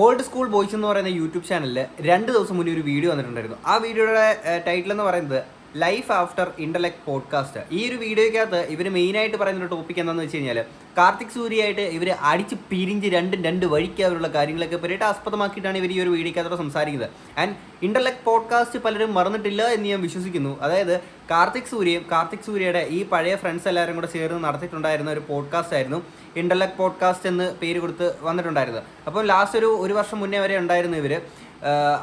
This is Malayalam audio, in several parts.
ഓൾഡ് സ്കൂൾ ബോയ്സ് എന്ന് പറയുന്ന യൂട്യൂബ് ചാനലിൽ രണ്ട് ദിവസം മുന്നേ ഒരു വീഡിയോ വന്നിട്ടുണ്ടായിരുന്നു. ആ വീഡിയോയുടെ ടൈറ്റിൽ എന്ന് പറയുന്നത് ലൈഫ് ആഫ്റ്റർ ഇന്റലക്ട് പോഡ്കാസ്റ്റ് ഈ ഒരു വീഡിയോയ്ക്കകത്ത് ഇവർ മെയിനായിട്ട് പറയുന്ന ഒരു ടോപ്പിക് എന്താണെന്ന് വെച്ച് കഴിഞ്ഞാൽ കാർത്തിക് സൂര്യയായിട്ട് ഇവർ അടിച്ച് പിരിഞ്ച് രണ്ടും രണ്ട് വഴിക്ക് അവരുള്ള കാര്യങ്ങളൊക്കെ പറ്റിയിട്ട് ആസ്പദമാക്കിയിട്ടാണ് ഇവർ ഈ ഒരു വീഡിയോയ്ക്കകത്തോടെ സംസാരിക്കുന്നത്. ആൻഡ് ഇന്റലക്ട് പോഡ്കാസ്റ്റ് പലരും മറന്നിട്ടില്ല എന്ന് ഞാൻ വിശ്വസിക്കുന്നു. അതായത് കാർത്തിക് സൂര്യയും കാർത്തിക് സൂര്യയുടെ ഈ പഴയ ഫ്രണ്ട്സ് എല്ലാവരും കൂടെ ചേർന്ന് നടത്തിയിട്ടുണ്ടായിരുന്ന ഒരു പോഡ്കാസ്റ്റ് ആയിരുന്നു ഇന്റലക്ട് പോഡ്കാസ്റ്റ് എന്ന് പേര് കൊടുത്ത് വന്നിട്ടുണ്ടായിരുന്നത്. അപ്പോൾ ലാസ്റ്റ് ഒരു ഒരു വർഷം മുന്നേ വരെ ഉണ്ടായിരുന്നു ഇവർ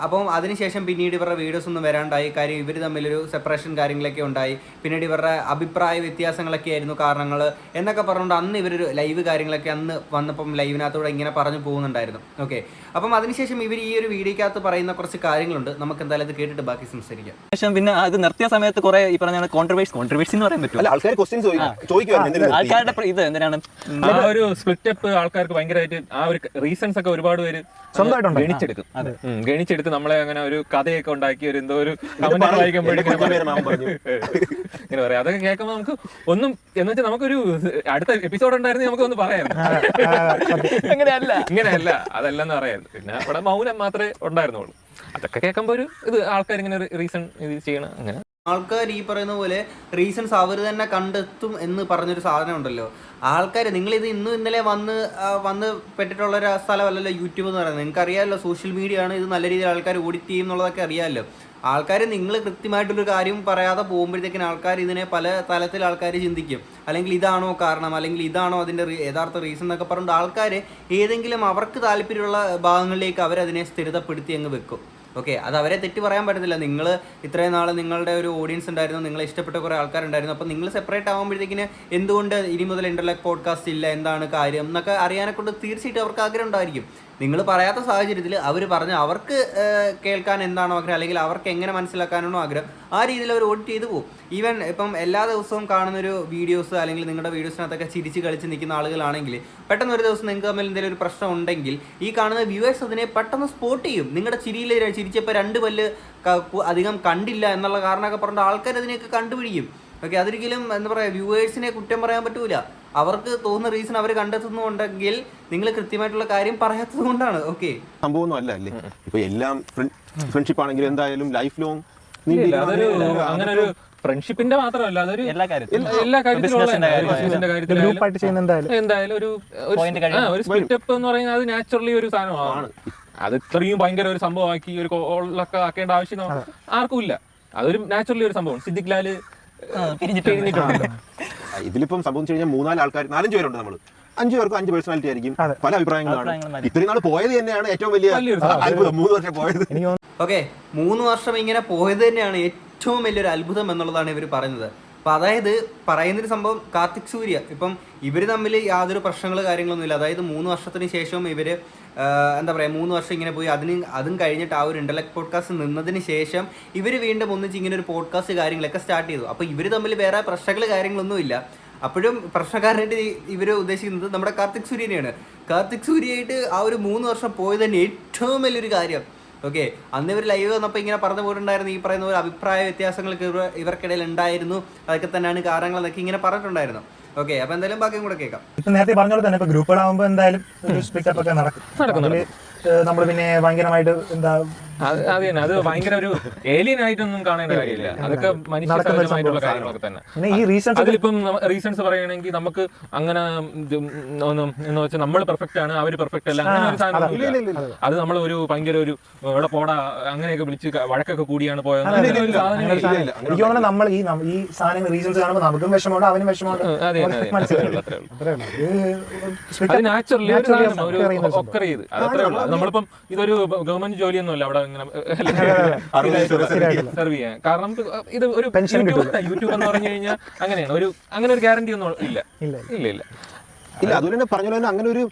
അപ്പം അതിനുശേഷം പിന്നീട് ഇവരുടെ വീഡിയോസ് ഒന്നും വരാണ്ടായി. കാര്യം ഇവർ തമ്മിലൊരു സെപ്പറേഷൻ കാര്യങ്ങളൊക്കെ ഉണ്ടായി. പിന്നീട് ഇവരുടെ അഭിപ്രായ വ്യത്യാസങ്ങളൊക്കെ ആയിരുന്നു കാരണങ്ങൾ എന്നൊക്കെ പറഞ്ഞുകൊണ്ട് അന്ന് ഇവരൊരു ലൈവ് കാര്യങ്ങളൊക്കെ അന്ന് വന്നപ്പം ലൈവിനകത്തൂടെ ഇങ്ങനെ പറഞ്ഞു പോകുന്നുണ്ടായിരുന്നു. ഓക്കെ അപ്പം അതിനുശേഷം ഇവർ ഈ ഒരു വീഡിയോക്കകത്ത് പറയുന്ന കുറച്ച് കാര്യങ്ങളുണ്ട്. നമുക്ക് എന്തായാലും അത് കേട്ടിട്ട് ബാക്കി സംസാരിക്കാം. ശേഷം പിന്നെ അത് നിർത്തിയ സമയത്ത് കുറെ ഈ പറഞ്ഞ കോൺട്രവേഴ്സ് കോൺട്രവേഴ്സ് എന്ന് പറയാൻ പറ്റും അല്ല ആൾക്കാർ ക്വസ്റ്റ്യൻ നിർത്തി? ആൾക്കാരുടെ ഇത് എന്തിനാണ്? ആ ഒരു സ്പ്ലിറ്റ് അപ്പ് ആൾക്കാർക്ക് ഭയങ്കരമായിട്ട് ആ ഒരു റീസൺസ് ഒക്കെ ഒരുപാട് പേര് സ്വന്തമായിട്ടുണ്ട്? എണിച്ചെടുക്കും ഗണിച്ചെടുത്ത് നമ്മളെ അങ്ങനെ ഒരു കഥയൊക്കെ ഉണ്ടാക്കി ഒരു എന്തോ ഒരു കമന്റ്. വായിക്കുമ്പോഴേക്കും. ഇങ്ങനെ പറയാം. അതൊക്കെ കേൾക്കുമ്പോൾ നമുക്ക് ഒന്നും എന്ന് വെച്ചാൽ നമുക്കൊരു അടുത്ത എപ്പിസോഡ് ഉണ്ടായിരുന്നു നമുക്ക് ഒന്ന് പറയാം. അങ്ങനെയല്ല ഇങ്ങനെയല്ല. അതല്ലെന്ന് പറയായിരുന്നു പിന്നെ അവിടെ മൗനം മാത്രമേ ഉണ്ടായിരുന്നുള്ളൂ. അതൊക്കെ കേൾക്കുമ്പോൾ ഒരു ഇത് ആൾക്കാർ ഇങ്ങനെ ഒരു റീസൺ ഇത് ചെയ്യണം അങ്ങനെ. ആൾക്കാർ ഈ പറയുന്ന പോലെ റീസൺസ് അവർ തന്നെ കണ്ടെത്തും എന്ന് പറഞ്ഞൊരു സാധനം ഉണ്ടല്ലോ. ആൾക്കാർ നിങ്ങളിത് ഇന്നും ഇന്നലെ വന്ന് വന്ന് പെട്ടിട്ടുള്ള ഒരു സ്ഥലമല്ലല്ലോ യൂട്യൂബ് എന്ന് പറയുന്നത്. നിങ്ങൾക്ക് അറിയാമല്ലോ സോഷ്യൽ മീഡിയ ആണ് ഇത് നല്ല രീതിയിൽ ആൾക്കാർ ഓഡിറ്റ് ചെയ്യും എന്നുള്ളതൊക്കെ അറിയാമല്ലോ. ആൾക്കാർ നിങ്ങൾ കൃത്യമായിട്ടൊരു കാര്യം പറയാതെ പോകുമ്പോഴത്തേക്കിന് ആൾക്കാർ ഇതിനെ പല തലത്തിൽ ആൾക്കാർ ചിന്തിക്കും. അല്ലെങ്കിൽ ഇതാണോ കാരണം? അല്ലെങ്കിൽ ഇതാണോ അതിന്റെ യഥാർത്ഥ റീസൺ എന്നൊക്കെ പറഞ്ഞിട്ട് ആൾക്കാർ ഏതെങ്കിലും അവർക്ക് താല്പര്യമുള്ള ഭാഗങ്ങളിലേക്ക് അവരതിനെ സ്ഥിരതപ്പെടുത്തി അങ്ങ് വെക്കും. ഓക്കെ അത് അവരെ തെറ്റ് പറയാൻ പറ്റത്തില്ല. നിങ്ങൾ ഇത്രയും നാൾ നിങ്ങളുടെ ഒരു ഓഡിയൻസ് ഉണ്ടായിരുന്നു നിങ്ങളെ ഇഷ്ടപ്പെട്ട കുറേ ആൾക്കാരുണ്ടായിരുന്നു. അപ്പോൾ നിങ്ങൾ സെപ്പറേറ്റ് ആകുമ്പോഴത്തേക്കിന് എന്തുകൊണ്ട് ഇനി മുതൽ ഇന്റർലെക് പോഡ്കാസ്റ്റ് ഇല്ല എന്താണ് കാര്യം എന്നൊക്കെ അറിയാനെ കൊണ്ട് തീർച്ചയായിട്ടും അവർക്ക് ആഗ്രഹം ഉണ്ടായിരിക്കും. നിങ്ങൾ പറയാത്ത സാഹചര്യത്തിൽ അവർ പറഞ്ഞ അവർക്ക് കേൾക്കാൻ എന്താണോ ആഗ്രഹം അല്ലെങ്കിൽ അവർക്ക് എങ്ങനെ മനസ്സിലാക്കാനാണോ ആഗ്രഹം ആ രീതിയിൽ അവർ ഓഡിറ്റ് ചെയ്തു പോകും ഈവൻ ഇപ്പം എല്ലാ ദിവസവും കാണുന്നൊരു വീഡിയോസ് അല്ലെങ്കിൽ നിങ്ങളുടെ വീഡിയോസിനകത്തൊക്കെ ചിരിച്ച് കളിച്ച് നിൽക്കുന്ന ആളുകളാണെങ്കിൽ പെട്ടെന്ന് ഒരു ദിവസം നിങ്ങൾക്ക് തമ്മിൽ എന്തെങ്കിലും ഒരു പ്രശ്നം ഉണ്ടെങ്കിൽ ഈ കാണുന്ന വ്യൂവേഴ്സ് അതിനെ പെട്ടെന്ന് സ്പോട്ട് ചെയ്യും. നിങ്ങളുടെ ചിരിയിൽ ചിരിച്ചപ്പോൾ രണ്ട് പല്ല് അധികം കണ്ടില്ല എന്നുള്ള കാരണമൊക്കെ പറഞ്ഞിട്ട് ആൾക്കാർ അതിനെയൊക്കെ കണ്ടുപിടിക്കും. ഓക്കെ അതൊരിക്കലും എന്താ പറയുക വ്യൂവേഴ്സിനെ കുറ്റം പറയാൻ പറ്റൂല. അവർക്ക് തോന്നുന്ന റീസൺ അവർ കണ്ടെത്തുന്നുണ്ടെങ്കിൽ നിങ്ങൾ കൃത്യമായിട്ടുള്ള കാര്യം പറയാത്തത് കൊണ്ടാണ്. ഓക്കെ സംഭവം അല്ല? അല്ലേ ഇപ്പൊ എല്ലാം ഫ്രണ്ട്ഷിപ്പ് ആണെങ്കിലും എന്തായാലും ലൈഫ് ലോങ് അങ്ങനെ ഒരു ഫ്രണ്ട്ഷിപ്പിന്റെ മാത്രമല്ല അതൊരു എല്ലാ കാര്യത്തിലും. എന്തായാലും എന്തായാലും. ഒരു ഒരു Point സ്- ഒരു സ്പിറ്റ് അപ്പ് എന്ന് പറയുന്നത് അത് നാച്ചുറലി ഒരു സാധനമാണ്. അത് ഇത്രയും ഭയങ്കര ഒരു സംഭവമാക്കി ഒരു കോളൊക്കെ ആക്കേണ്ട ആവശ്യം ആർക്കും ഇല്ല. അതൊരു നാച്ചുറലി ഒരു സംഭവമാണ്. സിദ്ദിഖ് ലാൽ പിരിഞ്ഞിട്ടുണ്ട് ഇതിലിപ്പം സംഭവിച്ചു കഴിഞ്ഞാൽ മൂന്നാൽ ആൾക്കാർ നാലഞ്ച് പേരുണ്ട് നമ്മൾ. അഞ്ചു പേർക്കും അഞ്ച് പേഴ്സണാലിറ്റി ആയിരിക്കും. പല അഭിപ്രായങ്ങളാണ്. ഇത്രയും നാൾ പോയത് തന്നെയാണ് ഏറ്റവും വലിയ അത്ഭുതം. മൂന്ന് വർഷം പോയത്. ഓക്കെ മൂന്ന് വർഷം ഇങ്ങനെ പോയത് തന്നെയാണ് ഏറ്റവും വലിയൊരു അത്ഭുതം എന്നുള്ളതാണ് ഇവർ പറയുന്നത്. അപ്പോൾ അതായത് പറയുന്നൊരു സംഭവം കാർത്തിക് സൂര്യ. ഇപ്പം ഇവർ തമ്മിൽ യാതൊരു പ്രശ്നങ്ങൾ കാര്യങ്ങളൊന്നും ഇല്ല അതായത് മൂന്ന് വർഷത്തിന് ശേഷം ഇവർ എന്താ പറയുക മൂന്ന് വർഷം ഇങ്ങനെ പോയി അതിന് അതും കഴിഞ്ഞിട്ട് ആ ഒരു ഇന്റലക്ട് പോഡ്കാസ്റ്റ് നിന്നതിന് ശേഷം ഇവർ വീണ്ടും ഒന്നിച്ച് ഇങ്ങനെ ഒരു പോഡ്കാസ്റ്റ് കാര്യങ്ങളൊക്കെ സ്റ്റാർട്ട് ചെയ്തു. അപ്പോൾ ഇവർ തമ്മിൽ വേറെ പ്രശ്നങ്ങൾ കാര്യങ്ങളൊന്നും ഇല്ല അപ്പോഴും പ്രശ്നക്കാരനായിട്ട് ഇവർ ഉദ്ദേശിക്കുന്നത് നമ്മുടെ കാർത്തിക് സൂര്യനെയാണ്. കാർത്തിക് സൂര്യയായിട്ട് ആ ഒരു മൂന്ന് വർഷം പോയത് തന്നെ ഏറ്റവും വലിയൊരു കാര്യം ഓക്കെ അന്ന് ഇവർ ലൈവ് വന്നപ്പോൾ ഇങ്ങനെ പറഞ്ഞു പോയിട്ടുണ്ടായിരുന്നു ഈ പറയുന്ന ഒരു അഭിപ്രായ വ്യത്യാസങ്ങളൊക്കെ ഇവർ ഇവർക്കിടയിൽ ഉണ്ടായിരുന്നു അതൊക്കെ തന്നെയാണ് കാരണങ്ങൾ എന്നൊക്കെ ഇങ്ങനെ പറഞ്ഞിട്ടുണ്ടായിരുന്നു. ഓക്കെ അപ്പൊ എന്തായാലും ബാക്കിയും കൂടെ കേൾക്കാം. നേരത്തെ പറഞ്ഞോളൂ പോലെ തന്നെ ഇപ്പൊ ഗ്രൂപ്പുകളാകുമ്പോൾ എന്തായാലും ഒരു സ്പീക്കപ്പ് ഒക്കെ നടക്കും. നടക്കും, നമ്മൾ പിന്നെ ഭയങ്കരമായിട്ട് എന്താ അത് തന്നെ. അത് ഭയങ്കര ഒരു ഏലിയൻ ആയിട്ടൊന്നും കാണേണ്ട കാര്യമില്ല. അതൊക്കെ മനുഷ്യ നടക്കുന്ന ഒരു സഹജമായിട്ടുള്ള സംഭവം. കാര്യങ്ങളൊക്കെ തന്നെ. ഈ റീസൺസ് അതിലിപ്പം റീസൺസ് പറയുകയാണെങ്കിൽ നമുക്ക് അങ്ങനെ ഒന്നും എന്ന് വെച്ചാൽ നമ്മൾ പെർഫെക്റ്റ് ആണ് അവർ പെർഫെക്റ്റ് അല്ല അങ്ങനെ ഒരു സാധനം. അത്. നമ്മൾ ഒരു ഭയങ്കര ഒരു ഇവിടെ പോടാ അങ്ങനെയൊക്കെ വിളിച്ച് വഴക്കൊക്കെ കൂടിയാണ് പോയത്. എനിക്ക് തോന്നുന്നത് നമ്മൾ ഈ ഈ സാധനം റീസൺസ് കാണുമ്പോൾ നമുക്കും വിഷമമുണ്ട് അവനും വിഷമമുണ്ട്. അതെ, അതെ, അതെ. മനസ്സിലായി? അത്രേ ഉള്ളൂ, അത്രേ ഉള്ളൂ. അത്രേ ഉള്ളൂ ഇത് split അത് നാച്ചുറലി ഒരു naturally സാധനം, ഒരു ഒക്കെ അറിയുന്ന ഒരു സംഭവം. ഒക്കർ ചെയ്ത് അതത്രേ ഉള്ളൂ. അത് നമ്മളിപ്പം ഇതൊരു ഗവൺമെന്റ് ജോലിയൊന്നുമല്ല. അവിടെ ഇങ്ങനെ. സെർവ് ചെയ്യാൻ. കാരണം ഇത് ഒരു യൂട്യൂബ് എന്ന് പറഞ്ഞു കഴിഞ്ഞാൽ അങ്ങനെയാണ്. ഒരു അങ്ങനെ ഒരു ഗ്യാരണ്ടി ഒന്നും ഇല്ല. ഇല്ല ഇല്ല. ഇല്ല അതുപോലെ തന്നെ പറഞ്ഞ പോലെ അങ്ങനെ ഒരു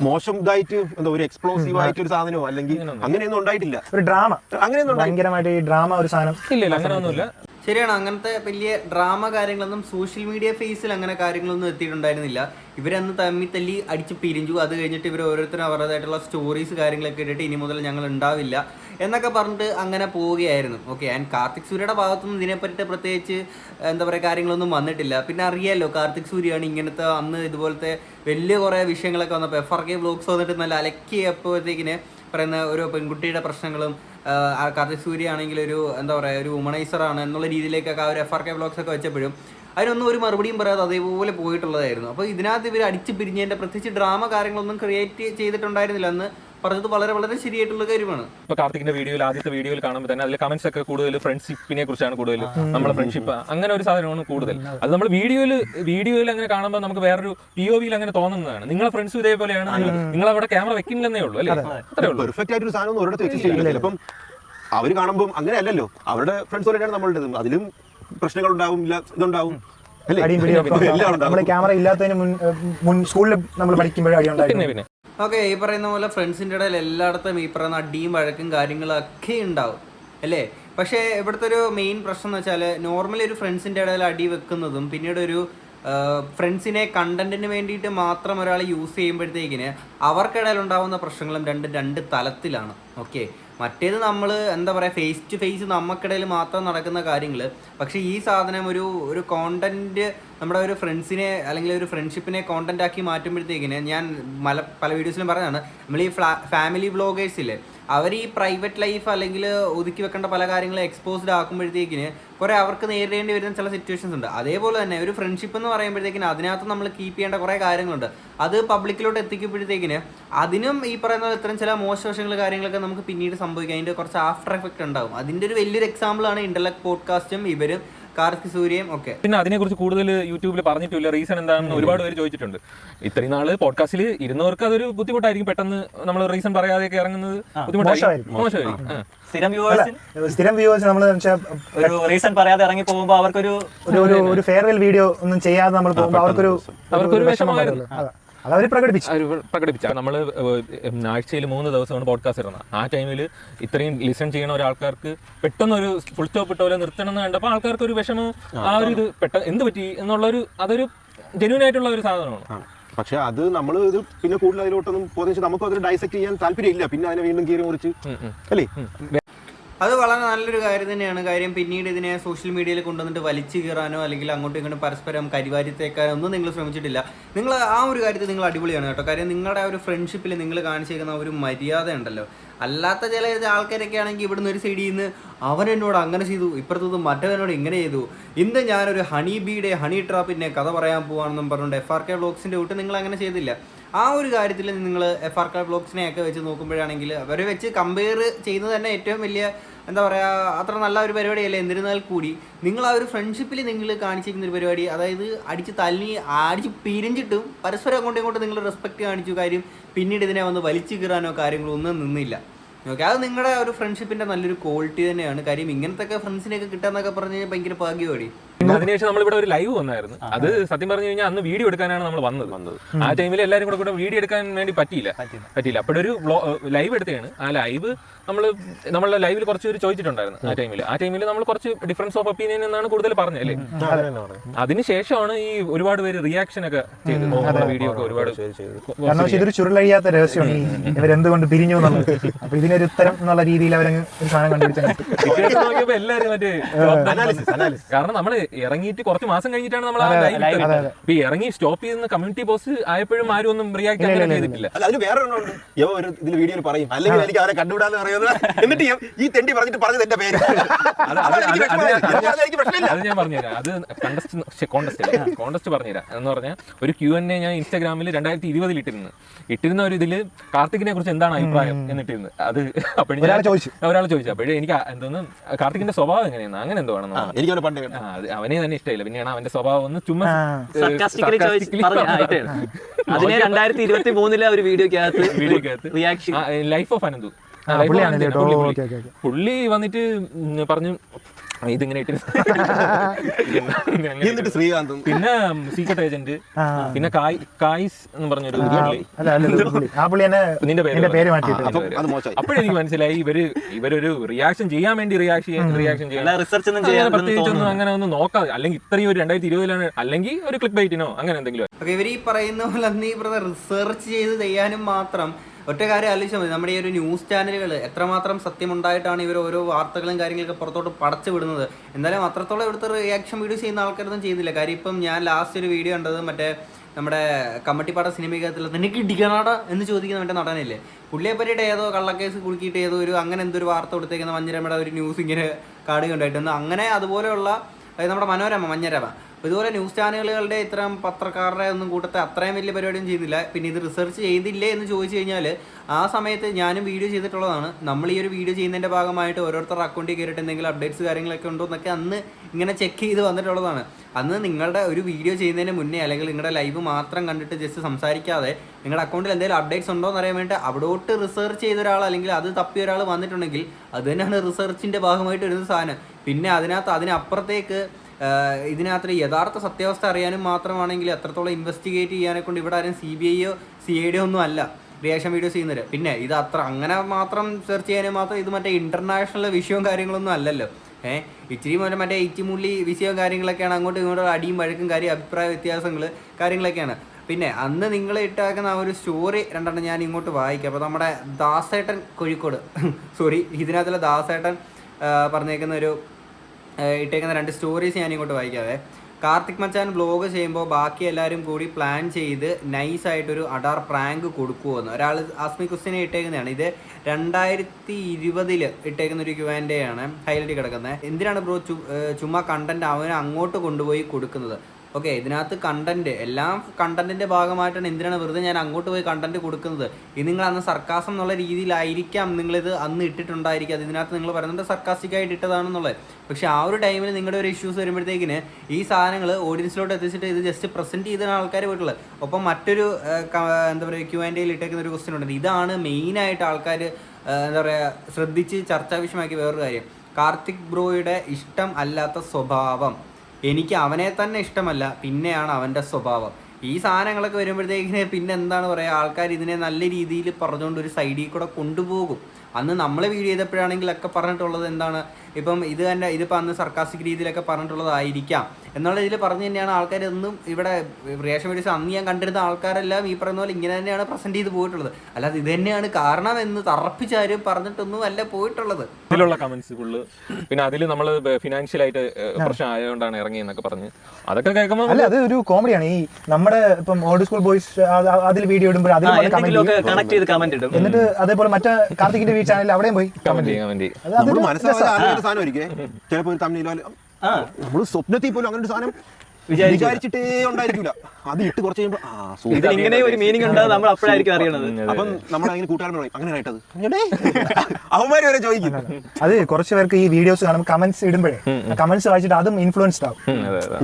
മോശം ഇതായിട്ട് എന്താ ഒരു എക്സ്പ്ലോസീവ് ആയിട്ട് ഒരു സാധനമോ അല്ലെങ്കിൽ അങ്ങനെയൊന്നും ഉണ്ടായിട്ടില്ല. ഒരു ഡ്രാമ അങ്ങനെയൊന്നും ഉണ്ടായി- ഭയങ്കരമായിട്ട് ഈ ഡ്രാമ ഒരു സാധനം ഇല്ല ഇല്ല അങ്ങനെ ഒന്നുമില്ല ശരിയാണ് അങ്ങനത്തെ വലിയ ഡ്രാമ കാര്യങ്ങളൊന്നും സോഷ്യൽ മീഡിയ ഫേസിൽ അങ്ങനെ കാര്യങ്ങളൊന്നും എത്തിയിട്ടുണ്ടായിരുന്നില്ല. ഇവരന്ന് തമ്മി തല്ലി അടിച്ച് പിരിഞ്ചു അത് കഴിഞ്ഞിട്ട് ഇവർ ഓരോരുത്തരും അവരുടേതായിട്ടുള്ള സ്റ്റോറീസ് കാര്യങ്ങളൊക്കെ ഇട്ടിട്ട് ഇനി മുതൽ ഞങ്ങൾ ഉണ്ടാവില്ല എന്നൊക്കെ പറഞ്ഞിട്ട് അങ്ങനെ പോവുകയായിരുന്നു. ഓക്കെ ആൻഡ് കാർത്തിക് സൂര്യയുടെ ഭാഗത്തുനിന്ന് ഇതിനെപ്പറ്റി പ്രത്യേകിച്ച് എന്താ പറയുക കാര്യങ്ങളൊന്നും വന്നിട്ടില്ല. പിന്നെ അറിയാമല്ലോ കാർത്തിക് സൂര്യയാണ് ഇങ്ങനത്തെ അന്ന് ഇതുപോലത്തെ വലിയ കുറേ വിഷയങ്ങളൊക്കെ വന്നപ്പോൾ എഫ് ആർ കെ ബ്ലോഗ്സ് വന്നിട്ട് നല്ല അലക്കിയപ്പോഴത്തേക്കിന് പറയുന്ന ഒരു പെൺകുട്ടിയുടെ പ്രശ്നങ്ങളും കാർത്തിക് സൂര്യ ആണെങ്കിൽ ഒരു എന്താ പറയുക ഒരു വുമണൈസർ ആണ് എന്നുള്ള രീതിയിലേക്കൊക്കെ ആ ഒരു എഫ് ആർ കെ ബ്ലോഗ്സ് ഒക്കെ വെച്ചപ്പോഴും അതിനൊന്നും ഒരു മറുപടിയും പറയാതെ അതേപോലെ പോയിട്ടുള്ളതായിരുന്നു. അപ്പോൾ ഇതിനകത്ത് ഇവർ അടിച്ചു പിരിഞ്ഞതിന്റെ പ്രത്യേകിച്ച് ഡ്രാമ കാര്യങ്ങളൊന്നും ക്രിയേറ്റ് ചെയ്തിട്ടുണ്ടായിരുന്നില്ല. എന്ന് പറഞ്ഞത് വളരെ വളരെ ശരിയായിട്ടുള്ള കാര്യമാണ്. ഇപ്പൊ കാർത്തികിന്റെ വീഡിയോയിൽ ആദ്യത്തെ വീഡിയോയിൽ കാണുമ്പോൾ തന്നെ അതിൽ കമന്റ്സ് ഒക്കെ കൂടുതൽ ഫ്രണ്ട്ഷിപ്പിനെ കുറിച്ചാണ് കൂടുതൽ നമ്മുടെ ഫ്രണ്ട്ഷിപ്പ് അങ്ങനെ ഒരു സാധനമാണ് കൂടുതൽ അത് നമ്മൾ വീഡിയോയിൽ വീഡിയോയിൽ അങ്ങനെ കാണുമ്പോൾ നമുക്ക് വേറൊരു പി ഒ വിയിൽ അങ്ങനെ തോന്നുന്നതാണ്. നിങ്ങളെ ഫ്രണ്ട്സ് ഇതേപോലെയാണ് നിങ്ങൾ അവിടെ ക്യാമറ വെക്കില്ലെന്നേ ഉള്ളൂ അല്ലേ? അത്രേ ഉള്ളൂ. പെർഫെക്റ്റ് സാധനം ഒരിടത്ത് എക്സിസ്റ്റ് ചെയ്യില്ല ചിലപ്പം കാണുമ്പോൾ അങ്ങനെ അല്ലല്ലോ. അവരുടെ ഫ്രണ്ട്സ് പോലെയാണ് നമ്മളുടെ അതിലും പ്രശ്നങ്ങൾ ഉണ്ടാവും ഇല്ല ഇതുണ്ടാവും. അല്ലേ? അടിയും പിടിയും നമ്മൾ ക്യാമറ ഇല്ലാത്തതിന് മുൻ മുൻ സ്കൂളിൽ നമ്മൾ പഠിക്കുമ്പോഴും അടി പിന്നെ ഉണ്ടായിരുന്നു പിന്നെ. ഓക്കെ ഈ പറയുന്ന പോലെ ഫ്രണ്ട്സിന്റെ ഇടയിൽ എല്ലായിടത്തും ഈ പറയുന്ന അടിയും വഴക്കും കാര്യങ്ങളൊക്കെ ഉണ്ടാവും അല്ലേ? പക്ഷേ ഇവിടുത്തെ ഒരു മെയിൻ പ്രശ്നം എന്ന് വെച്ചാൽ നോർമലി ഒരു ഫ്രണ്ട്സിന്റെ ഇടയിൽ അടി വെക്കുന്നതും പിന്നീട് ഒരു ഫ്രണ്ട്സിനെ കണ്ടന്റിന് വേണ്ടിയിട്ട് മാത്രം ഒരാൾ യൂസ് ചെയ്യുമ്പോഴത്തേക്കിന് അവർക്കിടയിൽ ഉണ്ടാകുന്ന പ്രശ്നങ്ങളും രണ്ട് രണ്ട് തലത്തിലാണ് ഓക്കെ? മറ്റേത് നമ്മൾ എന്താ പറയുക ഫേസ് ടു ഫേസ് നമുക്കിടയിൽ മാത്രം നടക്കുന്ന കാര്യങ്ങൾ പക്ഷേ ഈ സാധനം ഒരു ഒരു കോണ്ടന്റ് നമ്മുടെ ഒരു ഫ്രണ്ട്സിനെ അല്ലെങ്കിൽ ഒരു ഫ്രണ്ട്ഷിപ്പിനെ കോണ്ടന്റ് ആക്കി മാറ്റുമ്പോഴത്തേക്കിന് ഞാൻ മല പല വീഡിയോസിലും പറഞ്ഞതാണ്. നമ്മൾ ഈ ഫാമിലി വ്ളോഗേഴ്സില്ലേ അവർ ഈ പ്രൈവറ്റ് ലൈഫ് അല്ലെങ്കിൽ ഒതുക്കി വെക്കേണ്ട പല കാര്യങ്ങളും എക്സ്പോസ്ഡ് ആക്കുമ്പോഴത്തേക്കിന് കുറേ അവർക്ക് നേരിടേണ്ടി വരുന്ന ചില സിറ്റുവേഷൻസ് ഉണ്ട്. അതേപോലെ തന്നെ ഒരു ഫ്രണ്ട്ഷിപ്പ് എന്ന് പറയുമ്പോഴത്തേക്കിന് അതിനകത്ത് നമ്മൾ കീപ്പ് ചെയ്യേണ്ട കുറേ കാര്യങ്ങളുണ്ട്. അത് പബ്ലിക്കിലോട്ട് എത്തിക്കുമ്പോഴത്തേക്കിന് അതിനും ഈ പറയുന്ന ഇത്തരം ചില മോശവശങ്ങൾ കാര്യങ്ങളൊക്കെ നമുക്ക് പിന്നീട് സംഭവിക്കാം. അതിന്റെ കുറച്ച് ആഫ്റ്റർ എഫക്റ്റ് ഉണ്ടാകും അതിന്റെ ഒരു വലിയൊരു എക്സാമ്പിളാണ് ഇന്റർലെക്ട് പോഡ്കാസ്റ്റും ഇവരും കാർത്തിക് സൂര്യയും ഒക്കെ. പിന്നെ അതിനെക്കുറിച്ച് കൂടുതൽ യൂട്യൂബിൽ പറഞ്ഞിട്ടില്ല. റീസൺ എന്താണെന്ന് ഒരുപാട് പേര് ചോദിച്ചിട്ടുണ്ട്. ഇത്രയും നാൾ പോഡ്കാസ്റ്റിൽ ഇരുന്നവർക്ക് അതൊരു ബുദ്ധിമുട്ടായിരിക്കും. പെട്ടെന്ന് നമ്മൾ റീസൺ പറയാതെ ഇറങ്ങുന്നത് ബുദ്ധിമുട്ടായിരിക്കും. മോശമായിരിക്കും. സ്ഥിരം വ്യൂവേഴ്സിന് സ്ഥിരം വ്യൂവേഴ്സ് നമ്മൾ ഒരു റീസൺ പറയാതെ ഇറങ്ങി പോകുമ്പോൾ അവർക്കൊരു ഒരു ഒരു ഒരു ഫെയർവെൽ വീഡിയോ ഒന്നും ചെയ്യാതെ നമ്മൾ പോകുമ്പോൾ അവർക്കൊരു അവർക്കൊരു വിഷമമായിരുന്നു. പ്രകടിപ്പിച്ചു. നമ്മൾ ആഴ്ചയിൽ മൂന്ന് ദിവസമാണ് പോഡ്കാസ്റ്റ് ഇടുന്നത്. ആ ടൈമിൽ ഇത്രയും ലിസൺ ചെയ്യണ ഒരാൾക്കാർക്ക് പെട്ടെന്ന് ഒരു ഫുൾ സ്റ്റോപ്പ് ഇട്ട പോലെ നിർത്തണം എന്ന് കണ്ടപ്പോൾ ആൾക്കാർക്ക് ഒരു വിഷമം ആ ഒരു ഇത് പെട്ടെന്ന് എന്ത് പറ്റി എന്നുള്ളൊരു അതൊരു ജെന്യൂൻ ആയിട്ടുള്ള ഒരു സാധനമാണ്. പക്ഷെ അത് നമ്മൾ ഇത് പിന്നെ കൂടുതൽ അതിലോട്ടൊന്നും പോകുന്ന നമുക്ക് അതൊരു ഡൈസെക്ട് ചെയ്യാൻ താല്പര്യമില്ല. പിന്നെ അതിനെ വീണ്ടും കീറി മുറിച്ച്. അല്ലേ? അത് വളരെ നല്ലൊരു കാര്യം തന്നെയാണ്. കാര്യം പിന്നീട് ഇതിനെ സോഷ്യൽ മീഡിയയിൽ കൊണ്ടുവന്നിട്ട് വലിച്ചു കീറാനോ അല്ലെങ്കിൽ അങ്ങോട്ടും ഇങ്ങോട്ടും പരസ്പരം കരിവാരിത്തേക്കാനോ ഒന്നും നിങ്ങൾ ശ്രമിച്ചിട്ടില്ല. നിങ്ങൾ ആ ഒരു കാര്യത്തിൽ നിങ്ങൾ അടിപൊളിയാണ് കേട്ടോ. കാര്യം നിങ്ങളുടെ ആ ഒരു ഫ്രണ്ട്ഷിപ്പിൽ നിങ്ങൾ കാണിച്ചേക്കുന്ന ഒരു മര്യാദ ഉണ്ടല്ലോ. അല്ലാത്ത ചില ആൾക്കാരൊക്കെ ആണെങ്കിൽ ഇവിടുന്ന് ഒരു സൈഡിൽ നിന്ന് അവൻ എന്നോട് അങ്ങനെ ചെയ്തു ഇപ്പുറത്തത് മറ്റവനോട് ഇങ്ങനെ ചെയ്തു. ഇന്ന് ഞാനൊരു ഹണി ബീയുടെ ഹണി ട്രാപ്പിന്റെ കഥ പറയാൻ പോവാണെന്നും പറഞ്ഞുകൊണ്ട് എഫ് ആർ കെ ബ്ലോഗ്സിന്റെ കൂട്ട് നിങ്ങൾ അങ്ങനെ ചെയ്തില്ല. ആ ഒരു കാര്യത്തിൽ നിങ്ങൾ എഫ് ആർ കെ ബ്ലോഗ്സിനെയൊക്കെ വെച്ച് നോക്കുമ്പോഴാണെങ്കിൽ അവരെ വെച്ച് കമ്പയർ ചെയ്യുന്നത് തന്നെ ഏറ്റവും വലിയ എന്താ പറയുക അത്ര നല്ല ഒരു പരിപാടിയല്ല? എന്നിരുന്നാൽ കൂടി. നിങ്ങൾ ആ ഒരു ഫ്രണ്ട്ഷിപ്പിൽ നിങ്ങൾ കാണിച്ചിരിക്കുന്ന ഒരു പരിപാടി അതായത് അടിച്ച് തല്ലി അടിച്ച് പിരിഞ്ഞിട്ടും പരസ്പരം അങ്ങോട്ടും ഇങ്ങോട്ടും നിങ്ങൾ റെസ്പെക്ട് കാണിച്ചു കാര്യം പിന്നീട് ഇതിനെ വന്ന് വലിച്ചു കീറാനോ കാര്യങ്ങളോ ഒന്നും നിന്നില്ല. ഓക്കെ അത് നിങ്ങളുടെ ഒരു ഫ്രണ്ട്ഷിപ്പിന്റെ നല്ലൊരു ക്വാളിറ്റി തന്നെയാണ്. കാര്യം ഇങ്ങനത്തെ ഒക്കെ ഫ്രണ്ട്സിനെയൊക്കെ കിട്ടാന്നൊക്കെ പറഞ്ഞു കഴിഞ്ഞാൽ ഭയങ്കര ഭാഗ്യമാടി. പിന്നെ അതിനുശേഷം നമ്മൾ ഇവിടെ ഒരു ലൈവ് വന്നായിരുന്നു. അത് സത്യം പറഞ്ഞു കഴിഞ്ഞാൽ അന്ന് വീഡിയോ എടുക്കാനാണ് നമ്മൾ വന്നത്. വന്നത്. ആ ടൈമിൽ എല്ലാവരും കൂടെ കൂടെ വീഡിയോ എടുക്കാൻ വേണ്ടി പറ്റിയില്ല. പറ്റിയില്ല. അപ്പോഴൊരു ലൈവ് എടുത്തതാണ്. ആ ലൈവ് നമ്മൾ നമ്മളെ ലൈവിൽ കുറച്ച് പേര് ചോദിച്ചിട്ടുണ്ടായിരുന്നു ആ ടൈമിൽ ആ ടൈമിൽ നമ്മൾ കുറച്ച് ഡിഫറൻസ് ഓഫ് ഒപ്പീനിയൻ എന്നാണ് കൂടുതൽ പറഞ്ഞത് അല്ലേ? അതിനുശേഷമാണ് ഈ ഒരുപാട് പേര് റിയാക്ഷൻ ഒക്കെ ചെയ്തത്. വീഡിയോ ഒക്കെ ഒരുപാട് കാരണം ഇതൊരു ചുരുളഴിയാത്ത രഹസ്യമാണ്. ഇവരെന്തുകൊണ്ട് പിരിഞ്ഞു എന്നുള്ളത്. അപ്പൊ ഇതിനൊരു ഉത്തരം എന്നുള്ള രീതിയിൽ അവരങ്ങ് ഒരു സാധനം കണ്ടുപിടിച്ചു എല്ലാരും മറ്റേ അനാലിസിസ് അനാലിസിസ്. കാരണം നമ്മൾ ഇറങ്ങിയിട്ട് കുറച്ച് മാസം കഴിഞ്ഞിട്ടാണ് നമ്മൾ ആ ലൈവ് ഇപ്പൊ ഇറങ്ങി സ്റ്റോപ്പ് ചെയ്യുന്ന കമ്മ്യൂണിറ്റി പോസ്റ്റ് ആയപ്പോഴും ആരും ഒന്നും റിയാക്ട് അങ്ങനെ ചെയ്തിട്ടില്ല. അല്ല അതിന് വേറെ ഒരെണ്ണമുണ്ട് യവ ഒരു ഇതിൽ വീഡിയോയിൽ പറയും. അല്ലെങ്കിൽ എനിക്ക് അവരെ കണ്ടുവിടാന്ന് പറയുന്നത് എന്നിട്ട് ഈ തെണ്ടി പറഞ്ഞിട്ട് പറഞ്ഞത് എന്റെ പേര്. അത് ഞാൻ പറഞ്ഞുതരാം. അത് കോൺടസ്റ്റ് കോണ്ടസ്റ്റ് കോണ്ടസ്റ്റ് പറഞ്ഞുതരാം. എന്ന് പറഞ്ഞാൽ ഒരു ക്യൂ എൻ എ ഞാൻ ഇൻസ്റ്റാഗ്രാമിൽ രണ്ടായിരത്തി ഇരുപതിൽ ഇട്ടിരുന്നു. ഇട്ടിരുന്ന ഒരു ഇതിൽ കാർത്തികിനെ കുറിച്ച് എന്താണ് അഭിപ്രായം എന്നിട്ടിരുന്നു. അത് അപ്പോഴും ഒരാൾ ചോദിച്ചു. അപ്പോഴേ എനിക്ക് എന്തോന്ന് കാർത്തികിന്റെ സ്വഭാവം എങ്ങനെയാണ് അങ്ങനെ എന്തോ ആണെന്ന് അവൻ എനിക്ക് പണ്ട് കേട്ടോ. അവനെ തന്നെ ഇഷ്ടമില്ല പിന്നെയാണ് അവന്റെ സ്വഭാവം ഒന്ന് ചുമ്മാ ആ. ഏഹ്, സർക്കാസ്റ്റിക്കലി ചോദിച്ച് sarcastically പറഞ്ഞ ആ, ഇട്ടേ. അതിനെ രണ്ടായിരത്തി ഇരുപത്തി മൂന്നിലെ ഒരു വീഡിയോക്കകത്ത് വീഡിയോക്കകത്ത് റിയാക്ഷൻ ലൈഫ് ഓഫ് അനന്തു ആ, പുള്ളിയാണ് ഇത് കേട്ടോ. ഓ, ഓക്കെ, ഓക്കെ, ഓക്കെ. പുള്ളി വന്നിട്ട് ഉം പറഞ്ഞു ഇതിങ്ങനെ എന്നിട്ട് ശ്രീകാന്തും പിന്നെ സീക്രട്ട് ഏജന്റ് പിന്നെ കായ് കായ്സ് എന്ന് പറഞ്ഞൊരു ആ, പുള്ളി. അല്ല അല്ല ആ പുള്ളി തന്നെ നിന്റെ പേര് അപ്പോഴെനിക്ക് മനസ്സിലായി ഇവർ ഇവരൊരു റിയാക്ഷൻ ചെയ്യാൻ വേണ്ടി റിയാക്ഷൻ റിയാക്ഷൻ ചെയ്യാൻ പ്രത്യേകിച്ചൊന്നും അങ്ങനെ ഒന്നും നോക്കാതെ അല്ലെങ്കിൽ ഇത്രയും ഒരു രണ്ടായിരത്തി ഇരുപതിലാണ് അല്ലെങ്കിൽ ഒരു ക്ലിക്ക് ബൈറ്റിനോ അങ്ങനെ എന്തെങ്കിലും. ഇവർ ഈ പറയുന്ന പോലെ നീ റിസർച്ച് ചെയ്ത് ചെയ്യാനും മാത്രം ഒറ്റ കാര്യം ആലോചിച്ചാൽ മതി. നമ്മുടെ ഈ ഒരു ന്യൂസ് ചാനലുകൾ എത്രമാത്രം സത്യമുണ്ടായിട്ടാണ് ഇവർ ഓരോ വാർത്തകളും കാര്യങ്ങളൊക്കെ പുറത്തോട്ട് പടച്ചു വിടുന്നത്. എന്തായാലും അത്രത്തോളം ഇവിടുത്തെ റിയാക്ഷൻ വീഡിയോ ചെയ്യുന്ന ആൾക്കാരൊന്നും ചെയ്യുന്നില്ല. കാര്യം ഇപ്പം ഞാൻ ലാസ്റ്റ് ഒരു വീഡിയോ കണ്ടത് മറ്റേ നമ്മുടെ കമ്മട്ടിപ്പാട സിനിമയ്ക്കകത്തുള്ള നിനക്ക് ഇടിക്കണാട എന്ന് ചോദിക്കുന്ന മറ്റേ നടനില്ലേ? പുള്ളിയെ പറ്റിയിട്ട് ഏതോ കള്ളക്കേസ് കുടുക്കിയിട്ട് ഏതോ ഒരു അങ്ങനെ എന്തൊരു വാർത്ത കൊടുത്തേക്കുന്ന മഞ്ഞരമയുടെ ഒരു ന്യൂസ് ഇങ്ങനെ കാടുകയുണ്ടായിട്ടുണ്ട്. അങ്ങനെ അതുപോലെയുള്ള നമ്മുടെ മനോരമ മഞ്ഞരമ. ഇതുപോലെ ന്യൂസ് ചാനലുകളുടെ ഇത്തരം പത്രക്കാരുടെ ഒന്നും കൂട്ടത്തെ അത്രയും വലിയ പരിപാടിയും ചെയ്യുന്നില്ല. പിന്നെ ഇത് റിസർച്ച് ചെയ്തില്ലേ എന്ന് ചോദിച്ചു കഴിഞ്ഞാൽ ആ സമയത്ത് ഞാനും വീഡിയോ ചെയ്തിട്ടുള്ളതാണ്. നമ്മൾ ഈ ഒരു വീഡിയോ ചെയ്യുന്നതിന്റെ ഭാഗമായിട്ട് ഓരോരുത്തരുടെ അക്കൗണ്ടിൽ കയറിയിട്ട് എന്തെങ്കിലും അപ്ഡേറ്റ്സ് കാര്യങ്ങളൊക്കെ ഉണ്ടോ എന്നൊക്കെ അന്ന് ഇങ്ങനെ ചെക്ക് ചെയ്ത് വന്നിട്ടുള്ളതാണ്. അന്ന് നിങ്ങളുടെ ഒരു വീഡിയോ ചെയ്യുന്നതിന് മുന്നേ അല്ലെങ്കിൽ നിങ്ങളുടെ ലൈവ് മാത്രം കണ്ടിട്ട് ജസ്റ്റ് സംസാരിക്കാതെ നിങ്ങളുടെ അക്കൗണ്ടിൽ എന്തെങ്കിലും അപ്ഡേറ്റ്സ് ഉണ്ടോ എന്ന് അറിയാൻ വേണ്ടി അവിടോട്ട് റിസർച്ച് ചെയ്ത ഒരാൾ അല്ലെങ്കിൽ അത് തപ്പിയ ഒരാൾ വന്നിട്ടുണ്ടെങ്കിൽ അത് തന്നെയാണ് റിസർച്ചിന്റെ ഭാഗമായിട്ട് വരുന്ന സാധനം. പിന്നെ അതിനകത്ത് അതിനപ്പുറത്തേക്ക് ഇതിനകത്ത് യഥാർത്ഥ സത്യാവസ്ഥ അറിയാനും മാത്രമാണെങ്കിൽ എത്രത്തോളം ഇൻവെസ്റ്റിഗേറ്റ് ചെയ്യാനെ കൊണ്ട് ഇവിടെ ആരും സി ബി ഐയോ സി ഐ ഡിയോ ഒന്നും അല്ല റിയാക്ഷൻ വീഡിയോസ് ചെയ്യുന്നവർ പിന്നെ ഇത് അത്ര അങ്ങനെ മാത്രം സെർച്ച് ചെയ്യാനും മാത്രം ഇത് മറ്റേ ഇന്റർനാഷണൽ വിഷയവും കാര്യങ്ങളൊന്നും അല്ലല്ലോ. ഏഹ് ഇച്ചിരി മുതൽ മറ്റേ ഇച്ചിമുള്ളി വിഷയവും കാര്യങ്ങളൊക്കെയാണ് അങ്ങോട്ടും ഇങ്ങോട്ടും അടിയും വഴക്കും കാര്യം അഭിപ്രായ വ്യത്യാസങ്ങൾ കാര്യങ്ങളൊക്കെയാണ്. പിന്നെ അന്ന് നിങ്ങൾ ഇട്ടാക്കുന്ന ആ ഒരു സ്റ്റോറി രണ്ടെണ്ണം ഞാൻ ഇങ്ങോട്ട് വായിക്കാം. അപ്പോൾ നമ്മുടെ ദാസേട്ടൻ കോഴിക്കോട്. സോറി ഇതിനകത്തുള്ള ദാസേട്ടൻ പറഞ്ഞേക്കുന്ന ഒരു ഇട്ടേക്കുന്ന രണ്ട് സ്റ്റോറീസ് ഞാൻ ഇങ്ങോട്ട് വായിക്കാവേ. കാർത്തിക് മച്ചാൻ ബ്ലോഗ് ചെയ്യുമ്പോൾ ബാക്കി എല്ലാവരും കൂടി പ്ലാൻ ചെയ്ത് നൈസായിട്ടൊരു അഡാർ പ്രാങ്ക് കൊടുക്കുമെന്ന് ഒരാൾ അസ്മി ക്വസ്റ്റിനെ ഇട്ടേക്കുന്നതാണ്. ഇത് രണ്ടായിരത്തി ഇരുപതിൽ ഇട്ടേക്കുന്ന ഒരു ക്യുവാന്റെ ആണ്. ഹൈലൈറ്റ് കിടക്കുന്നത്. എന്തിനാണ് ബ്രോ ചുമ്മാ കണ്ടന്റ് അവന് അങ്ങോട്ട് കൊണ്ടുപോയി കൊടുക്കുന്നത്? ഓക്കെ ഇതിനകത്ത് കണ്ടന്റ് എല്ലാം കണ്ടന്റിന്റെ ഭാഗമായിട്ടാണ് എന്തിനാണ് വെറുതെ ഞാൻ അങ്ങോട്ട് പോയി കണ്ടന്റ് കൊടുക്കുന്നത്? ഇത് നിങ്ങൾ അന്ന് സർക്കാസം എന്നുള്ള രീതിയിലായിരിക്കാം നിങ്ങളിത് അന്ന് ഇട്ടിട്ടുണ്ടായിരിക്കും അത് ഇതിനകത്ത് നിങ്ങൾ പറയുന്നുണ്ട് സർക്കാസ്റ്റിക്കായിട്ട് ഇട്ടതാണെന്നുള്ളത്. പക്ഷെ ആ ഒരു ടൈമിൽ നിങ്ങളുടെ ഒരു ഇഷ്യൂസ് വരുമ്പോഴത്തേക്കിന് ഈ സാധനങ്ങൾ ഓഡിയൻസിലോട്ട് എത്തിച്ചിട്ട് ഇത് ജസ്റ്റ് പ്രസന്റ് ചെയ്ത ആൾക്കാർ പോയിട്ടുള്ളത്. ഒപ്പം മറ്റൊരു എന്താ പറയുക ക്യൂ ആൻഡ് ഇട്ടേക്കുന്ന ഒരു ക്വസ്റ്റ്യൻ ഉണ്ട് ഇതാണ് മെയിനായിട്ട് ആൾക്കാർ എന്താ പറയുക ശ്രദ്ധിച്ച് ചർച്ചാ വിഷയമാക്കിയ വേറൊരു കാര്യം. കാർത്തിക് ബ്രോയുടെ ഇഷ്ടം അല്ലാത്ത സ്വഭാവം. എനിക്ക് അവനെ തന്നെ ഇഷ്ടമല്ല പിന്നെയാണ് അവന്റെ സ്വഭാവം. ഈ സാധനങ്ങളൊക്കെ വരുമ്പോഴത്തേക്കിന് പിന്നെ എന്താണ് പറയുക ആൾക്കാർ ഇതിനെ നല്ല രീതിയിൽ പറഞ്ഞുകൊണ്ട് ഒരു സൈഡിൽ കൂടെ കൊണ്ടുപോകും. അന്ന് നമ്മൾ വീഡിയോ ചെയ്തപ്പോഴാണെങ്കിലൊക്കെ പറഞ്ഞിട്ടുള്ളത് എന്താണ് ഇപ്പം ഇത് തന്നെ ഇതിപ്പോൾ അന്ന് സർക്കാസിക് രീതിയിലൊക്കെ പറഞ്ഞിട്ടുള്ളതായിരിക്കാം. എന്നുള്ള ഇതിൽ പറഞ്ഞു തന്നെയാണ് ആൾക്കാർ എന്നും ഇവിടെ റേഷൻ വീഡിയോസ് അന്ന് ഞാൻ കണ്ടിരുന്ന ആൾക്കാരെല്ലാം ഈ പറയുന്ന പോലെ ഇങ്ങനെ തന്നെയാണ് പ്രസന്റ് ചെയ്ത് പോയിട്ടുള്ളത്. അല്ലാതെ ഇത് തന്നെയാണ് കാരണം എന്ന് തറപ്പിച്ചാരും പറഞ്ഞിട്ടൊന്നും അല്ല പോയിട്ടുള്ളത്. അതിലുള്ള കമന്റ്സ് ഫുള്ള് പിന്നെ അതിൽ നമ്മൾ ഫിനാൻഷ്യൽ ആയിട്ട് പ്രശ്നം ആയതുകൊണ്ടാണ് ഇറങ്ങിയെന്നൊക്കെ പറഞ്ഞ്. അതൊക്കെ കേൾക്കുമ്പോൾ അല്ല അത് ഒരു കോമഡിയാണ് ഈ നമ്മുടെ ഇപ്പം ഓൾഡ് സ്കൂൾ ബോയ്സ് അതിൽ വീഡിയോ ഇടുമ്പോൾ അതിൽ കമന്റ് കണക്ട് ചെയ്ത് കമന്റ് ഇടും. എന്നിട്ട് അതേപോലെ മറ്റേ കാർത്തികിന്റെ വീ ചാനലിൽ അവിടെയും പോയി കമന്റ് ചെയ്യാൻ സാധനം ഇരിക്കേ ചിലപ്പോൾ ഒരു തമിഴിലോ ആ നമ്മൾ സ്വപ്നത്തിൽ പോലും അങ്ങനെ ഒരു സാധനം. വിചാരിച്ചിട്ടേ ഉണ്ടായിരിക്കില്ല അത് ഇട്ട് കുറച്ച് കഴിയുമ്പോൾ. ഇങ്ങനെ ഒരു മീനിങ് ഉണ്ടാകും നമ്മൾ അപ്പോഴായിരിക്കും അറിയണത്. അപ്പം നമ്മൾ അങ്ങനെ കൂട്ടുകാരൻ പറയും അങ്ങനെ ആയിട്ടത്. അവന്മാര് വരെ ചോദിക്കും. അത് കുറച്ച് പേർക്ക് ഈ വീഡിയോസ് കാണുമ്പോൾ കമന്റ്സ് ഇടുമ്പോഴേ കമന്റ്സ് വായിച്ചിട്ട് അതും ഇൻഫ്ലുവൻസ്ഡ് ആവും.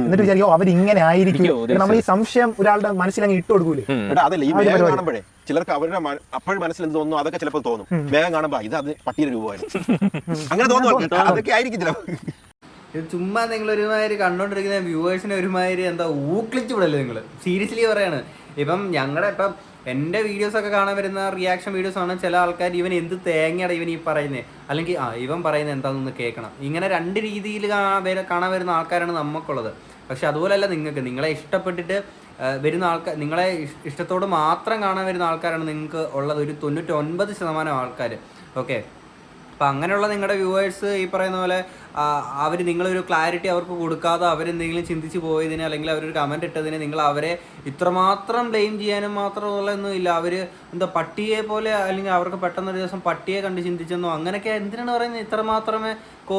എന്നിട്ട് വിചാരിക്കും അവർ ഇങ്ങനെ ആയിരിക്കും? നമ്മൾ ഈ സംശയം ഒരാളുടെ മനസ്സിൽ അങ്ങ് ഇട്ട് കൊടുക്കൂലേ? അതല്ല ഈ കാണുമ്പോഴേ ചിലർക്ക് അവരുടെ അപ്പോഴും മനസ്സിൽ എന്ത് തോന്നുന്നു അതൊക്കെ ചിലപ്പോൾ തോന്നും. വേഗം കാണുമ്പോ ഇത് അത് പട്ടിയുടെ രൂപമായിരുന്നു. അങ്ങനെ തോന്നുന്നു അതൊക്കെ ആയിരിക്കും ചിലപ്പോൾ. ചുമ്മാ നിങ്ങൾ ഒരുമാതിരി കണ്ടോണ്ടിരിക്കുന്ന വ്യൂവേഴ്സിനെ ഒരുമാതിരി എന്താ ഊക്ലിച്ച് വിടല്ലേ നിങ്ങൾ സീരിയസ്ലി പറയാണ്. ഇപ്പം ഞങ്ങളുടെ ഇപ്പം എന്റെ വീഡിയോസൊക്കെ കാണാൻ വരുന്ന റിയാക്ഷൻ വീഡിയോസ് ആണ് ചില ആൾക്കാർ ഇവൻ എന്ത് തേങ്ങയാണ് ഇവൻ ഈ പറയുന്നത് അല്ലെങ്കിൽ ആ ഇവൻ പറയുന്നത് എന്താണെന്ന് കേൾക്കണം. ഇങ്ങനെ രണ്ട് രീതിയിൽ കാണാൻ വരുന്ന ആൾക്കാരാണ് നമുക്കുള്ളത് പക്ഷെ അതുപോലെയല്ല നിങ്ങൾക്ക്. നിങ്ങളെ ഇഷ്ടപ്പെട്ടിട്ട് വരുന്ന ആൾക്കാർ നിങ്ങളെ ഇഷ്- ഇഷ്ടത്തോട് മാത്രം കാണാൻ വരുന്ന ആൾക്കാരാണ് നിങ്ങൾക്ക് ഉള്ളത്. ഒരു തൊണ്ണൂറ്റൊൻപത് ശതമാനം ആൾക്കാർ ഓക്കെ? അപ്പം അങ്ങനെയുള്ള നിങ്ങളുടെ വ്യൂവേഴ്സ് ഈ പറയുന്ന പോലെ അവർ നിങ്ങളൊരു ക്ലാരിറ്റി അവർക്ക് കൊടുക്കാതെ അവരെന്തെങ്കിലും ചിന്തിച്ച് പോയതിനെ അല്ലെങ്കിൽ അവരൊരു കമന്റ് ഇട്ടതിനെ നിങ്ങൾ അവരെ ഇത്രമാത്രം ബ്ലെയിം ചെയ്യാനും മാത്രമുള്ളതൊന്നും ഇല്ല. അവർ എന്താ പട്ടിയെ പോലെ അല്ലെങ്കിൽ അവർക്ക് പെട്ടെന്ന് ഒരു ദിവസം പട്ടിയെ കണ്ട് ചിന്തിച്ചെന്നോ അങ്ങനെയൊക്കെ എന്തിനാണ് പറയുന്നത്? ഇത്രമാത്രമേ കോ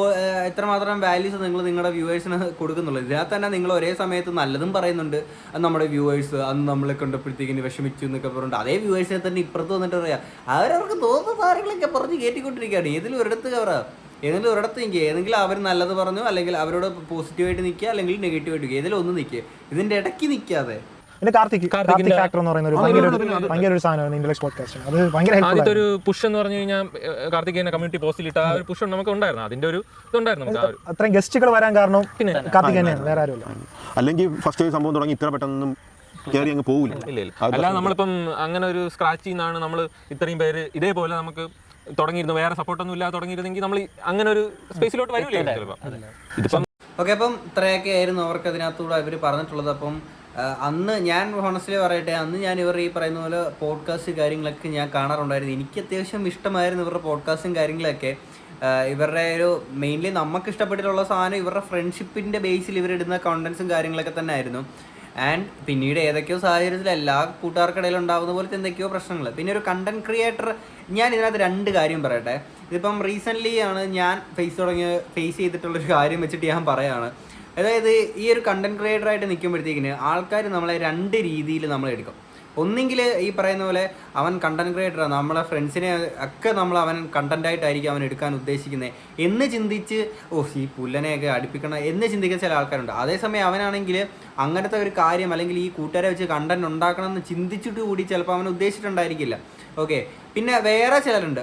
ഇത്രമാത്രം വാല്യൂസ് നിങ്ങൾ നിങ്ങളുടെ വ്യൂവേഴ്സിന് കൊടുക്കുന്നുള്ളൂ. ഇതിനകത്ത് തന്നെ നിങ്ങൾ ഒരേ സമയത്ത് നല്ലതും പറയുന്നുണ്ട്. അത് നമ്മുടെ വ്യൂവേഴ്സ് അന്ന് നമ്മളെ കണ്ടപ്പോഴത്തേക്കിന് വിഷമിച്ചു എന്നൊക്കെ പറഞ്ഞിട്ട് അതേ വ്യൂവേഴ്സിനെ തന്നെ ഇപ്പുറത്ത് വന്നിട്ട് പറയാം അവരവർക്ക് തോന്നുന്ന കാര്യങ്ങളൊക്കെ പറഞ്ഞ് കയറ്റിക്കൊണ്ടിരിക്കുകയാണ് ഏതിലും ഒരിടത്ത് കവറാ. ഏതെങ്കിലും ഒരിടത്ത് നിൽക്കുക ഏതെങ്കിലും അവർ നല്ലത് പറഞ്ഞു അല്ലെങ്കിൽ അവരോട് പോസിറ്റീവായിട്ട് നിൽക്കുക അല്ലെങ്കിൽ നെഗറ്റീവായിട്ട് നിൽക്കുക ഏതെങ്കിലും ഒന്ന് നിൽക്കുക ഇതിന്റെ ഇടയ്ക്ക് നിൽക്കാതെ പിന്നെ കാർത്തിക് കാർത്തിക് കാർത്തിക്കിന്റെ- ഫാക്ടർ എന്ന് പറയുന്ന ഒരു ഭയങ്കര ഒരു ഭയങ്കര ഒരു സാധനമാണ് ഇന്റലക്സ് പോഡ്കാസ്റ്റ് അത് ഭയങ്കര ആദ്യത്തെ ഹെൽപ്ഫുൾ ഒരു പുഷ് എന്ന് പറഞ്ഞു കഴിഞ്ഞാൽ കാർത്തിക് കമ്മ്യൂണിറ്റി പോസ്റ്റിൽ ഇട്ട ആ ഒരു പുഷ് നമുക്ക് ഉണ്ടായിരുന്നു. അതിന്റെ ഒരു ഇതുണ്ടായിരുന്നു നമുക്ക് അത്രയും ഗസ്റ്റുകൾ വരാൻ കാരണം പിന്നെ കാർത്തിക് തന്നെയാണ് വേറെ ആരുമില്ല. അല്ലെങ്കിൽ ഫസ്റ്റ് സംഭവം തുടങ്ങി ഇത്ര പെട്ടെന്ന് കയറി അങ്ങ് പോകില്ല അല്ലാതെ നമ്മളിപ്പം അങ്ങനെ ഒരു സ്ക്രാച്ചിൽ നിന്നാണ് നമ്മൾ ഇത്രയും പേര് ഇതേപോലെ നമുക്ക് തുടങ്ങിയിരുന്നു. വേറെ സപ്പോർട്ടൊന്നും ഇല്ലാതെ തുടങ്ങിയിരുന്നെങ്കിൽ നമ്മൾ അങ്ങനെ ഒരു സ്പേസിലോട്ട് വരില്ലേ ചിലപ്പോൾ ഇതിപ്പം ഓക്കെ അപ്പം ഇത്രയൊക്കെ ആയിരുന്നു അവർക്ക് അതിനകത്തൂടെ ഇവർ പറഞ്ഞിട്ടുള്ളത്. അപ്പം അന്ന് ഞാൻ ഹോണസ്റ്റ്ലി പറയട്ടെ അന്ന് ഞാൻ ഇവർ ഈ പറയുന്ന പോലെ പോഡ്കാസ്റ്റ് കാര്യങ്ങളൊക്കെ ഞാൻ കാണാറുണ്ടായിരുന്നു. എനിക്ക് അത്യാവശ്യം ഇഷ്ടമായിരുന്നു ഇവരുടെ പോഡ്കാസ്റ്റും കാര്യങ്ങളൊക്കെ. ഇവരുടെ ഒരു മെയിൻലി നമുക്ക് ഇഷ്ടപ്പെട്ടിട്ടുള്ള സാധനം ഇവരുടെ ഫ്രണ്ട്ഷിപ്പിന്റെ ബേസിൽ ഇവരിടുന്ന കോണ്ടൻസും കാര്യങ്ങളൊക്കെ തന്നെ ആയിരുന്നു ആൻഡ് പിന്നീട് ഏതൊക്കെയോ സാഹചര്യത്തിൽ എല്ലാ കൂട്ടുകാർക്കിടയിൽ ഉണ്ടാകുന്ന പോലത്തെ എന്തൊക്കെയോ പ്രശ്നങ്ങൾ. പിന്നെ ഒരു കണ്ടന്റ് ക്രിയേറ്റർ ഞാൻ ഇതിനകത്ത് രണ്ട് കാര്യം പറയട്ടെ. ഇതിപ്പം റീസെന്റ്ലി ആണ് ഞാൻ ഫേസ് തുടങ്ങിയ ഫേസ് ചെയ്തിട്ടുള്ളൊരു കാര്യം വെച്ചിട്ട് ഞാൻ പറയാണ്. അതായത് ഈ ഒരു കണ്ടന്റ് ക്രിയേറ്റർ ആയിട്ട് നിൽക്കുമ്പോഴത്തേക്കിന് ആൾക്കാർ നമ്മളെ രണ്ട് രീതിയിൽ നമ്മൾ എടുക്കും. ഒന്നെങ്കിൽ ഈ പറയുന്ന പോലെ അവൻ കണ്ടന്റ് ക്രിയേറ്റർ നമ്മളെ ഫ്രണ്ട്സിനെ ഒക്കെ നമ്മൾ അവൻ കണ്ടന്റ് ആയിട്ടായിരിക്കും അവൻ എടുക്കാൻ ഉദ്ദേശിക്കുന്നത് എന്ന് ചിന്തിച്ച് ഓ ഈ പുല്ലനെയൊക്കെ അടുപ്പിക്കണം എന്ന് ചിന്തിക്കുന്ന ചില ആൾക്കാരുണ്ട്. അതേസമയം അവനാണെങ്കിൽ അങ്ങനത്തെ ഒരു കാര്യം അല്ലെങ്കിൽ ഈ കൂട്ടുകാരെ വെച്ച് കണ്ടന്റ് ഉണ്ടാക്കണം എന്ന് ചിന്തിച്ചിട്ട് കൂടി ചിലപ്പോൾ അവൻ ഉദ്ദേശിച്ചിട്ടുണ്ടായിരിക്കില്ല. ഓക്കെ. പിന്നെ വേറെ ചിലരുണ്ട്.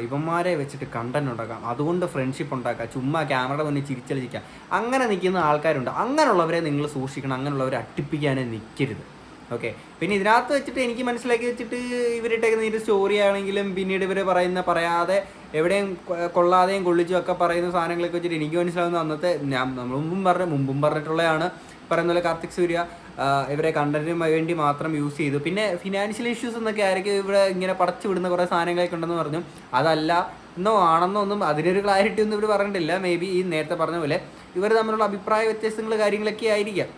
ഇവന്മാരെ വെച്ചിട്ട് കണ്ടന്റ് ഉണ്ടാക്കാം. അതുകൊണ്ട് ഫ്രണ്ട്ഷിപ്പ് ഉണ്ടാക്കാം. ചുമ്മാ ക്യാമറ മുന്നിൽ ചിരിച്ചലിച്ചിക്കാം അങ്ങനെ നിൽക്കുന്ന ആൾക്കാരുണ്ട്. അങ്ങനെയുള്ളവരെ നിങ്ങൾ സൂക്ഷിക്കണം. അങ്ങനെയുള്ളവരെ അട്ടിപ്പിക്കാനേ നിൽക്കരുത്. ഓക്കെ പിന്നെ ഇതിനകത്ത് വെച്ചിട്ട് എനിക്ക് മനസ്സിലാക്കി വെച്ചിട്ട് ഇവരിട്ടേക്കുന്ന ഇതിന്റെ സ്റ്റോറി ആണെങ്കിലും പിന്നീട് ഇവർ പറയുന്ന പറയാതെ എവിടെയും കൊള്ളാതെയും കൊള്ളിച്ചും ഒക്കെ പറയുന്ന സാധനങ്ങളൊക്കെ വെച്ചിട്ട് എനിക്ക് മനസ്സിലാവുന്ന അന്നത്തെ ഞാൻ നമ്മൾ മുമ്പും പറഞ്ഞ മുമ്പും പറഞ്ഞിട്ടുള്ളതാണ്. പറയുന്ന പോലെ കാർത്തിക് സൂര്യ ഇവരെ കണ്ടന്റിന് വേണ്ടി മാത്രം യൂസ് ചെയ്തു. പിന്നെ ഫിനാൻഷ്യൽ ഇഷ്യൂസ് എന്നൊക്കെ ആയിരിക്കും ഇവിടെ ഇങ്ങനെ പടച്ചു വിടുന്ന കുറേ സാധനങ്ങളൊക്കെ ഉണ്ടെന്ന് പറഞ്ഞു. അതല്ല എന്നോ ആണെന്നോ ഒന്നും അതിനൊരു ക്ലാരിറ്റി ഒന്നും ഇവർ പറഞ്ഞിട്ടില്ല. മേ ബി ഈ നേരത്തെ പറഞ്ഞ പോലെ ഇവർ തമ്മിലുള്ള അഭിപ്രായ വ്യത്യാസങ്ങൾ കാര്യങ്ങളൊക്കെ ആയിരിക്കാം.